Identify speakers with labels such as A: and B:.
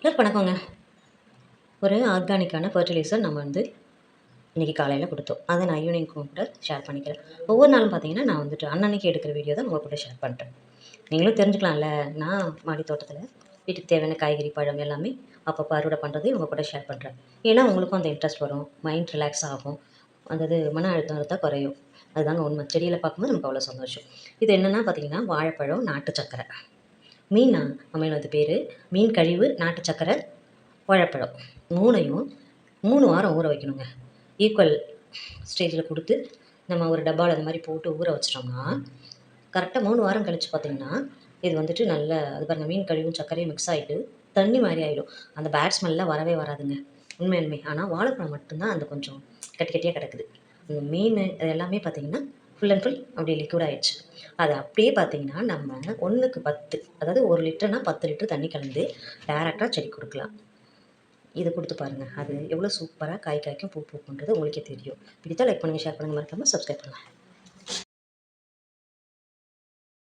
A: எல்லாருக்கும் வணக்கங்க. ஒரு ஆர்கானிக்கான ஃபர்டிலைசர் நம்ம வந்து இன்றைக்கி காலையில் கொடுத்தோம். அதை நான் ஈவினிங் கூட ஷேர் பண்ணிக்கிறேன். ஒவ்வொரு நாளும் பார்த்தீங்கன்னா நான் வந்துட்டு அன்னன்னைக்கு எடுக்கிற வீடியோ தான் உங்கள் கூட ஷேர் பண்ணுறேன் நீங்களும் தெரிஞ்சுக்கலாம்ல. நான் மாடி தோட்டத்தில் வீட்டுக்கு தேவையான காய்கறி பழம் எல்லாமே அப்பப்போ அறுவடை பண்ணுறது உங்கள் கூட ஷேர் பண்ணுறேன் ஏன்னா உங்களுக்கும் அந்த இன்ட்ரெஸ்ட் வரும். மைண்ட் ரிலாக்ஸ் ஆகும். அந்த இது மன அழுத்தம் இருந்தால் குறையும். அதுதாங்க உண்மை. செடியில் பார்க்கும்போது நமக்கு அவ்வளோ சந்தோஷம். இது என்னென்னா பார்த்தீங்கன்னா வாழைப்பழம் நாட்டு சக்கரை மீனா அமைனது பேர். மீன் கழிவு நாட்டு சக்கரை வாழைப்பழம். மூணையும் மூணு வாரம் ஊற வைக்கணுங்க. ஈக்குவல் ஸ்டேஜில் கொடுத்து நம்ம ஒரு டப்பாவில் அது மாதிரி போட்டு ஊற வச்சிட்டோம்னா கரெக்டாக மூணு வாரம் கழித்து பார்த்தீங்கன்னா இது வந்துட்டு நல்ல அது பாருங்கள் மீன் கழிவும் சர்க்கரையும் மிக்ஸ் ஆகிட்டு தண்ணி மாதிரி ஆகிடும் அந்த பேட் ஸ்மெல்லாம் வரவே வராதுங்க. உண்மையுமே ஆனால் வாழைப்பழம் மட்டும்தான் அந்த கொஞ்சம் கட்டி கட்டியாக கிடக்குது. இந்த மீன் இது எல்லாமே பார்த்தீங்கன்னா ஃபுல் அண்ட் ஃபுல் அப்படியே லிக்விட் ஆயிடுச்சு. அது அப்படியே பார்த்தீங்கன்னா நம்ம ஒன்றுக்கு பத்து அதாவது ஒரு லிட்டர்னா பத்து லிட்டர் தண்ணி கலந்து டேரெக்டாக செடி கொடுக்கலாம். இது கொடுத்து பாருங்கள் அது எவ்வளோ சூப்பராக காய் காய்க்கும் பூ பூக்குன்றது உங்களுக்கே தெரியும். பிடித்தா லைக் பண்ணுங்கள் ஷேர் பண்ணுங்கள் மறக்காமல் சப்ஸ்கிரைப் பண்ணலாம்.